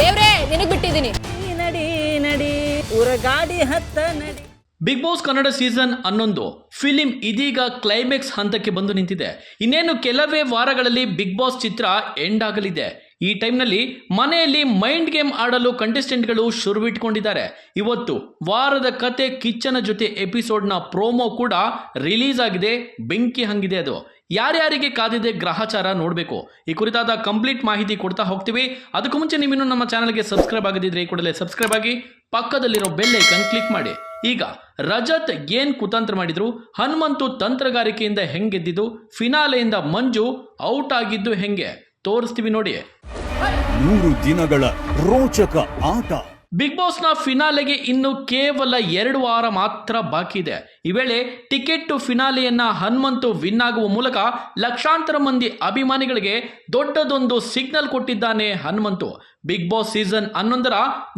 ದೇವ್ರೇ ನಿನಗ್ ಬಿಟ್ಟಿದ್ದೀನಿ ನಡಿ ನಡಿ ಊರ ಗಾಡಿ ಹತ್ತ ನಡಿ. ಬಿಗ್ ಬಾಸ್ ಕನ್ನಡ ಸೀಸನ್ ಹನ್ನೊಂದು ಫಿಲಿಂ ಇದೀಗ ಕ್ಲೈಮ್ಯಾಕ್ಸ್ ಹಂತಕ್ಕೆ ಬಂದು ನಿಂತಿದೆ. ಇನ್ನೇನು ಕೆಲವೇ ವಾರಗಳಲ್ಲಿ ಬಿಗ್ ಬಾಸ್ ಚಿತ್ರ ಎಂಡ್ ಆಗಲಿದೆ. ಈ ಟೈಮ್ನಲ್ಲಿ ಮನೆಯಲ್ಲಿ ಮೈಂಡ್ ಗೇಮ್ ಆಡಲು ಕಂಟೆಸ್ಟೆಂಟ್ಗಳು ಶುರುವಿಟ್ಕೊಂಡಿದ್ದಾರೆ. ಇವತ್ತು ವಾರದ ಕತೆ ಕಿಚ್ಚನ ಜೊತೆ ಎಪಿಸೋಡ್ನ ಪ್ರೋಮೋ ಕೂಡ ರಿಲೀಸ್ ಆಗಿದೆ, ಬೆಂಕಿ ಹಂಗಿದೆ ಅದು. ಯಾರ್ಯಾರಿಗೆ ಕಾದಿದೆ ಗ್ರಹಚಾರ ನೋಡಬೇಕು. ಈ ಕುರಿತಾದ ಕಂಪ್ಲೀಟ್ ಮಾಹಿತಿ ಕೊಡ್ತಾ ಹೋಗ್ತೀವಿ. ಅದಕ್ಕೂ ಮುಂಚೆ ನೀವಿನ್ನೂ ನಮ್ಮ ಚಾನಲ್ಗೆ ಸಬ್ಸ್ಕ್ರೈಬ್ ಆಗದಿದ್ರೆ ಈ ಕೂಡಲೇ ಸಬ್ಸ್ಕ್ರೈಬ್ ಆಗಿ ಪಕ್ಕದಲ್ಲಿರೋ ಬೆಲ್ ಐಕನ್ ಕ್ಲಿಕ್ ಮಾಡಿ. ಈಗ ರಜತ್ ಏನ್ ಕುತಂತ್ರ ಮಾಡಿದ್ರು? ಹನುಮಂತು ತಂತ್ರಗಾರಿಕೆಯಿಂದ ಹೆಂಗೆದ್ದಿದ್ದು? ಫಿನಾಲೆಯಿಂದ ಮಂಜು ಔಟ್ ಆಗಿದ್ದು ಹೆಂಗೆ? ತೋರಿಸ್ತೀವಿ ನೋಡಿ. ನೂರು ದಿನಗಳ ರೋಚಕ ಆಟ. ಬಿಗ್ ಬಾಸ್ನ ಫಿನಾಲೆಗೆ ಇನ್ನು ಕೇವಲ ಎರಡು ವಾರ ಮಾತ್ರ ಬಾಕಿ ಇದೆ. ಈ ವೇಳೆ ಟಿಕೆಟ್ ಟು ಫಿನಾಲೆಯನ್ನ ಹನುಮಂತು ವಿನ್ ಆಗುವ ಮೂಲಕ ಲಕ್ಷಾಂತರ ಮಂದಿ ಅಭಿಮಾನಿಗಳಿಗೆ ದೊಡ್ಡದೊಂದು ಸಿಗ್ನಲ್ ಕೊಟ್ಟಿದ್ದಾನೆ ಹನುಮಂತು. ಬಿಗ್ ಬಾಸ್ ಸೀಸನ್ ಹನ್ನೊಂದರ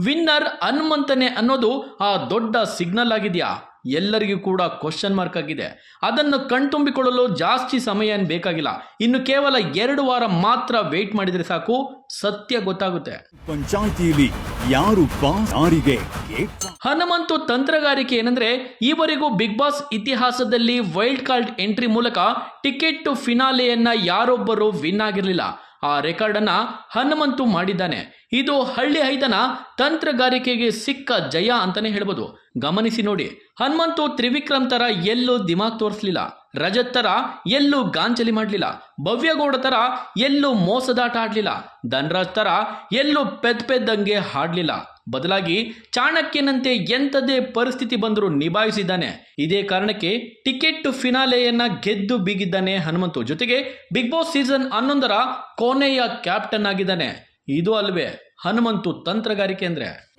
ವಿನ್ನರ್ ಹನುಮಂತನೇ ಅನ್ನೋದು ಆ ದೊಡ್ಡ ಸಿಗ್ನಲ್ ಆಗಿದೆಯಾ? ಎಲ್ಲರಿಗೂ ಕೂಡ ಕ್ವಶನ್ ಮಾರ್ಕ್ ಆಗಿದೆ. ಅದನ್ನು ಕಣ್ತುಂಬಿಕೊಳ್ಳಲು ಜಾಸ್ತಿ ಸಮಯ ಏನು ಬೇಕಾಗಿಲ್ಲ. ಇನ್ನು ಕೇವಲ ಎರಡು ವಾರ ಮಾತ್ರ ವೇಟ್ ಮಾಡಿದರೆ ಸಾಕು. ಸತ್ಯ ಗೊತ್ತಾಗುತ್ತೆ. ಪಂಚಾಯಿತಿಯಲ್ಲಿ ಯಾರು ಯಾರಿಗೆ? ಹನುಮಂತು ತಂತ್ರಗಾರಿಕೆ ಏನಂದ್ರೆ ಈವರೆಗೂ ಬಿಗ್ ಬಾಸ್ ಇತಿಹಾಸದಲ್ಲಿ ವೈಲ್ಡ್ ಕಾರ್ಡ್ ಎಂಟ್ರಿ ಮೂಲಕ ಟಿಕೆಟ್ ಟು ಫಿನಾಲೆಯನ್ನ ಯಾರೊಬ್ಬರು ವಿನ್ ಆಗಿರಲಿಲ್ಲ. ಆ ರೆಕಾರ್ಡ್ ಅನ್ನ ಹನುಮಂತು ಮಾಡಿದ್ದಾನೆ. ಇದು ಹಳ್ಳಿ ಐದನ ತಂತ್ರಗಾರಿಕೆಗೆ ಸಿಕ್ಕ ಜಯ ಅಂತಾನೆ ಹೇಳ್ಬೋದು. ಗಮನಿಸಿ ನೋಡಿ, ಹನುಮಂತು ತ್ರಿವಿಕ್ರಮ್ ತರ ಎಲ್ಲೂ ದಿಮಾಗ್ ತೋರಿಸ್ಲಿಲ್ಲ. ರಜತ್ ತರ ಎಲ್ಲೂ ಗಾಂಚಲಿ ಮಾಡಲಿಲ್ಲ. ಭವ್ಯಗೌಡ ತರ ಎಲ್ಲೂ ಮೋಸದಾಟ ಆಡಲಿಲ್ಲ. ಧನ್ರಾಜ್ ತರ ಎಲ್ಲೂ ಪೆದ್ ಪೆದ್ದಂಗೆ ಹಾಡ್ಲಿಲ್ಲ. ಬದಲಾಗಿ ಚಾಣಕ್ಯನಂತೆ ಎಂಥದೇ ಪರಿಸ್ಥಿತಿ ಬಂದರೂ ನಿಭಾಯಿಸಿದ್ದಾನೆ. ಇದೇ ಕಾರಣಕ್ಕೆ ಟಿಕೆಟ್ ಟು ಫಿನಾಲೆಯನ್ನ ಗೆದ್ದು ಬೀಗಿದ್ದಾನೆ ಹನುಮಂತು. ಜೊತೆಗೆ ಬಿಗ್ ಬಾಸ್ ಸೀಸನ್ ಹನ್ನೊಂದರ ಕೊನೆಯ ಕ್ಯಾಪ್ಟನ್ ಆಗಿದ್ದಾನೆ. ಇದು ಅಲ್ವೇ ಹನುಮಂತು ತಂತ್ರಗಾರಿಕೆ ಅಂದ್ರೆ.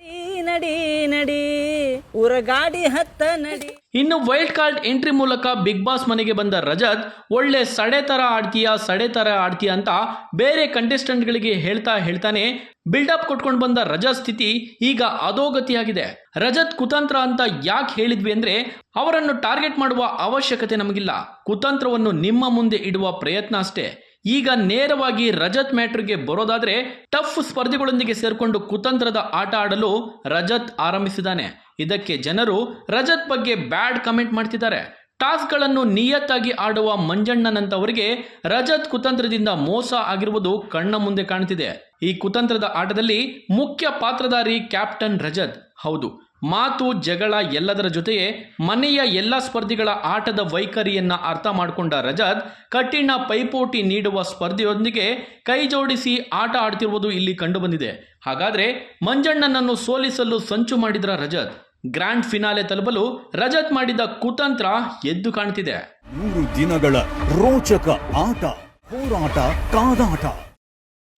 ನಡಿ ನಡಿ ನಡಿ ಊರ ಗಾಡಿ ಹತ್ತ ನಡಿ. ಇನ್ನು ವೈಲ್ಡ್ ಕಾರ್ಡ್ ಎಂಟ್ರಿ ಮೂಲಕ ಬಿಗ್ ಬಾಸ್ ಮನೆಗೆ ಬಂದ ರಜತ್, ಒಳ್ಳೆ ಸಡೆ ತರ ಆಡ್ತೀಯ, ಸಡೆ ತರ ಆಡ್ತೀಯ ಅಂತ ಬೇರೆ ಕಂಟೆಸ್ಟೆಂಟ್ಗಳಿಗೆ ಹೇಳ್ತಾ ಹೇಳ್ತಾನೆ ಬಿಲ್ಡಪ್ ಕೊಟ್ಕೊಂಡು ಬಂದ ರಜತ್ ಸ್ಥಿತಿ ಈಗ ಅಧೋಗತಿಯಾಗಿದೆ. ರಜತ್ ಕುತಂತ್ರ ಅಂತ ಯಾಕೆ ಹೇಳಿದ್ವಿ ಅಂದ್ರೆ ಅವರನ್ನು ಟಾರ್ಗೆಟ್ ಮಾಡುವ ಅವಶ್ಯಕತೆ ನಮಗಿಲ್ಲ. ಕುತಂತ್ರವನ್ನು ನಿಮ್ಮ ಮುಂದೆ ಇಡುವ ಪ್ರಯತ್ನ ಅಷ್ಟೇ. ಈಗ ನೇರವಾಗಿ ರಜತ್ ಮ್ಯಾಟ್ರಿಗೆ ಬರೋದಾದ್ರೆ ಟಫ್ ಸ್ಪರ್ಧಿಗಳೊಂದಿಗೆ ಸೇರ್ಕೊಂಡು ಕುತಂತ್ರದ ಆಟ ಆಡಲು ರಜತ್ ಆರಂಭಿಸಿದ್ದಾನೆ. ಇದಕ್ಕೆ ಜನರು ರಜತ್ ಬಗ್ಗೆ ಬ್ಯಾಡ್ ಕಮೆಂಟ್ ಮಾಡ್ತಿದ್ದಾರೆ. ಟಾಸ್ಕ್ಗಳನ್ನು ನಿಯತ್ತಾಗಿ ಆಡುವ ಮಂಜಣ್ಣನಂತವರಿಗೆ ರಜತ್ ಕುತಂತ್ರದಿಂದ ಮೋಸ ಆಗಿರುವುದು ಕಣ್ಣ ಮುಂದೆ ಕಾಣ್ತಿದೆ. ಈ ಕುತಂತ್ರದ ಆಟದಲ್ಲಿ ಮುಖ್ಯ ಪಾತ್ರಧಾರಿ ಕ್ಯಾಪ್ಟನ್ ರಜತ್. ಹೌದು ಮಾತು, ಜಗಳ ಎಲ್ಲದರ ಜೊತೆಗೆ ಮನೆಯ ಎಲ್ಲ ಸ್ಪರ್ಧಿಗಳ ಆಟದ ವೈಖರಿಯನ್ನು ಅರ್ಥ ಮಾಡಿಕೊಂಡ ರಜಾದ್ ಕಠಿಣ ಪೈಪೋಟಿ ನೀಡುವ ಸ್ಪರ್ಧೆಯೊಂದಿಗೆ ಕೈ ಜೋಡಿಸಿ ಆಟ ಆಡ್ತಿರುವುದು ಇಲ್ಲಿ ಕಂಡುಬಂದಿದೆ. ಹಾಗಾದ್ರೆ ಮಂಜಣ್ಣನನ್ನು ಸೋಲಿಸಲು ಸಂಚು ಮಾಡಿದ್ರ ರಜತ್ ಗ್ರ್ಯಾಂಡ್ ಫಿನಾಲೆ ತಲುಪಲು ರಜತ್ ಮಾಡಿದ ಕುತಂತ್ರ ಎದ್ದು ಕಾಣ್ತಿದೆ. ಮೂರು ದಿನಗಳ ರೋಚಕ ಆಟ, ಹೋರಾಟ, ಕಾದಾಟ.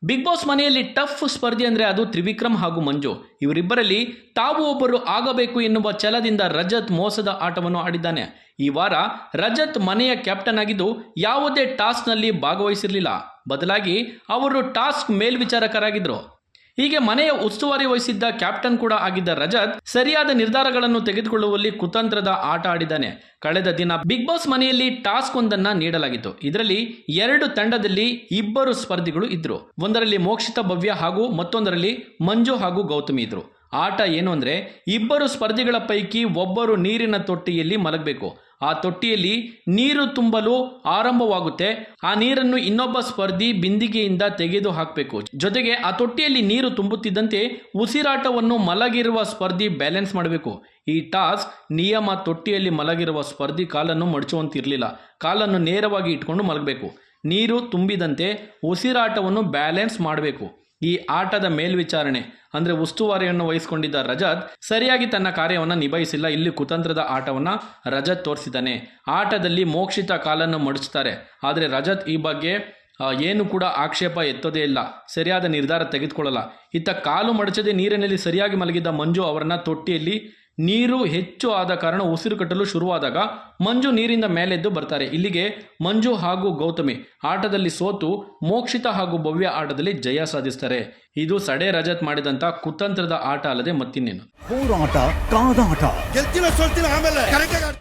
ಬಿಗ್ ಬಾಸ್ ಮನೆಯಲ್ಲಿ ಟಫ್ ಸ್ಪರ್ಧೆ ಅಂದರೆ ಅದು ತ್ರಿವಿಕ್ರಮ್ ಹಾಗೂ ಮಂಜು. ಇವರಿಬ್ಬರಲ್ಲಿ ತಾವು ಒಬ್ಬರು ಆಗಬೇಕು ಎನ್ನುವ ಛಲದಿಂದ ರಜತ್ ಮೋಸದ ಆಟವನ್ನು ಆಡಿದ್ದಾನೆ. ಈ ವಾರ ರಜತ್ ಮನೆಯ ಕ್ಯಾಪ್ಟನ್ ಆಗಿದ್ದು ಯಾವುದೇ ಟಾಸ್ಕ್ನಲ್ಲಿ ಭಾಗವಹಿಸಿರಲಿಲ್ಲ. ಬದಲಾಗಿ ಅವರು ಟಾಸ್ಕ್ ಮೇಲ್ವಿಚಾರಕರಾಗಿದ್ದರು ಹೀಗೆ ಮನೆಯ ಉಸ್ತುವಾರಿ ವಹಿಸಿದ್ದ ಕ್ಯಾಪ್ಟನ್ ಕೂಡ ಆಗಿದ್ದ ರಜತ್ ಸರಿಯಾದ ನಿರ್ಧಾರಗಳನ್ನು ತೆಗೆದುಕೊಳ್ಳುವಲ್ಲಿ ಕುತಂತ್ರದ ಆಟ ಆಡಿದ್ದಾನೆ. ಕಳೆದ ದಿನ ಬಿಗ್ ಬಾಸ್ ಮನೆಯಲ್ಲಿ ಟಾಸ್ಕ್ ಒಂದನ್ನ ನೀಡಲಾಗಿತ್ತು. ಇದರಲ್ಲಿ ಎರಡು ತಂಡದಲ್ಲಿ ಇಬ್ಬರು ಸ್ಪರ್ಧಿಗಳು ಇದ್ರು. ಒಂದರಲ್ಲಿ ಮೋಕ್ಷಿತ ಭವ್ಯ ಹಾಗೂ ಮತ್ತೊಂದರಲ್ಲಿ ಮಂಜು ಹಾಗೂ ಗೌತಮಿ ಇದ್ರು. ಆಟ ಏನು ಅಂದ್ರೆ ಇಬ್ಬರು ಸ್ಪರ್ಧಿಗಳ ಪೈಕಿ ಒಬ್ಬರು ನೀರಿನ ತೊಟ್ಟಿಯಲ್ಲಿ ಮಲಗಬೇಕು. ಆ ತೊಟ್ಟಿಯಲ್ಲಿ ನೀರು ತುಂಬಲು ಆರಂಭವಾಗುತ್ತೆ. ಆ ನೀರನ್ನು ಇನ್ನೊಬ್ಬ ಸ್ಪರ್ಧಿ ಬಿಂದಿಗೆಯಿಂದ ತೆಗೆದು ಹಾಕಬೇಕು. ಜೊತೆಗೆ ಆ ತೊಟ್ಟಿಯಲ್ಲಿ ನೀರು ತುಂಬುತ್ತಿದ್ದಂತೆ ಉಸಿರಾಟವನ್ನು ಮಲಗಿರುವ ಸ್ಪರ್ಧಿ ಬ್ಯಾಲೆನ್ಸ್ ಮಾಡಬೇಕು. ಈ ಟಾಸ್ಕ್ ನಿಯಮ ತೊಟ್ಟಿಯಲ್ಲಿ ಮಲಗಿರುವ ಸ್ಪರ್ಧಿ ಕಾಲನ್ನು ಮಡಚುವಂತಿರಲಿಲ್ಲ. ಕಾಲನ್ನು ನೇರವಾಗಿ ಇಟ್ಕೊಂಡು ಮಲಗಬೇಕು. ನೀರು ತುಂಬಿದಂತೆ ಉಸಿರಾಟವನ್ನು ಬ್ಯಾಲೆನ್ಸ್ ಮಾಡಬೇಕು. ಈ ಆಟದ ಮೇಲ್ವಿಚಾರಣೆ, ಅಂದ್ರೆ ಉಸ್ತುವಾರಿಯನ್ನು ವಹಿಸಿಕೊಂಡಿದ್ದ ರಜತ್ ಸರಿಯಾಗಿ ತನ್ನ ಕಾರ್ಯವನ್ನು ನಿಭಾಯಿಸಿಲ್ಲ. ಇಲ್ಲಿ ಕುತಂತ್ರದ ಆಟವನ್ನ ರಜತ್ ತೋರಿಸಿದ್ದಾನೆ. ಆಟದಲ್ಲಿ ಮೋಕ್ಷಿತ ಕಾಲನ್ನು ಮಡಿಸ್ತಾರೆ ಆದರೆ ರಜತ್ ಈ ಬಗ್ಗೆ ಏನು ಕೂಡ ಆಕ್ಷೇಪ ಎತ್ತೋದೇ ಇಲ್ಲ. ಸರಿಯಾದ ನಿರ್ಧಾರ ತೆಗೆದುಕೊಳ್ಳಲ್ಲ. ಇತ್ತ ಕಾಲು ಮಡಚದೆ ನೀರಿನಲ್ಲಿ ಸರಿಯಾಗಿ ಮಲಗಿದ್ದ ಮಂಜು ಅವರನ್ನ ತೊಟ್ಟಿಯಲ್ಲಿ ನೀರು ಹೆಚ್ಚು ಆದ ಕಾರಣ ಉಸಿರು ಕಟ್ಟಲು ಶುರುವಾದಾಗ ಮಂಜು ನೀರಿಂದ ಮೇಲೆದ್ದು ಬರ್ತಾರೆ. ಇಲ್ಲಿಗೆ ಮಂಜು ಹಾಗೂ ಗೌತಮಿ ಆಟದಲ್ಲಿ ಸೋತು ಮೋಕ್ಷಿತ ಹಾಗೂ ಭವ್ಯ ಆಟದಲ್ಲಿ ಜಯ ಸಾಧಿಸ್ತಾರೆ. ಇದು ಸಡೆ ರಜತ್ ಮಾಡಿದಂತ ಕುತಂತ್ರದ ಆಟ ಅಲ್ಲದೆ ಮತ್ತಿನ್ನೇನು.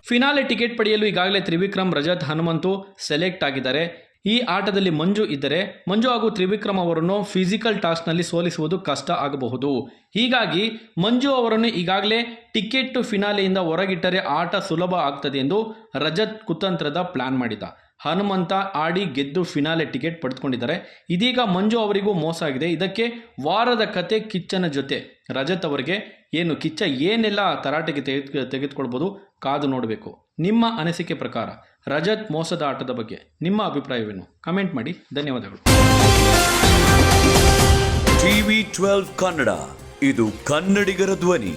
ಫಿನಾಲೆ ಟಿಕೆಟ್ ಪಡೆಯಲು ಈಗಾಗಲೇ ತ್ರಿವಿಕ್ರಮ್ ರಜತ್ ಹನುಮಂತು ಸೆಲೆಕ್ಟ್ ಆಗಿದ್ದಾರೆ. ಈ ಆಟದಲ್ಲಿ ಮಂಜು ಇದ್ದರೆ ಮಂಜು ಹಾಗೂ ತ್ರಿವಿಕ್ರಮ್ ಅವರನ್ನು ಫಿಸಿಕಲ್ ಟಾಸ್ಕ್ನಲ್ಲಿ ಸೋಲಿಸುವುದು ಕಷ್ಟ ಆಗಬಹುದು. ಹೀಗಾಗಿ ಮಂಜು ಅವರನ್ನು ಈಗಾಗಲೇ ಟಿಕೆಟ್ ಫಿನಾಲೆಯಿಂದ ಹೊರಗಿಟ್ಟರೆ ಆಟ ಸುಲಭ ಆಗ್ತದೆ ಎಂದು ರಜತ್ ಕುತಂತ್ರದ ಪ್ಲಾನ್ ಮಾಡಿದ. ಹನುಮಂತ ಆಡಿ ಗೆದ್ದು ಫಿನಾಲೆ ಟಿಕೆಟ್ ಪಡೆದುಕೊಂಡಿದ್ದಾರೆ. ಇದೀಗ ಮಂಜು ಅವರಿಗೂ ಮೋಸ ಆಗಿದೆ. ಇದಕ್ಕೆ ವಾರದ ಕತೆ ಕಿಚ್ಚನ ಜೊತೆ. ರಜತ್ ಅವರಿಗೆ ಏನು ಕಿಚ್ಚ ಏನೆಲ್ಲ ತರಾಟೆಗೆ ತೆಗೆದು ತೆಗೆದುಕೊಳ್ಬೋದು ಕಾದು ನೋಡಬೇಕು. ನಿಮ್ಮ ಅನಿಸಿಕೆ ಪ್ರಕಾರ ರಜತ್ ಮೋಸದ ಆಟದ ಬಗ್ಗೆ ನಿಮ್ಮ ಅಭಿಪ್ರಾಯವೇನು? ಕಮೆಂಟ್ ಮಾಡಿ. ಧನ್ಯವಾದಗಳು. TV twelve Kannada. ಇದು ಕನ್ನಡಿಗರ ಧ್ವನಿ.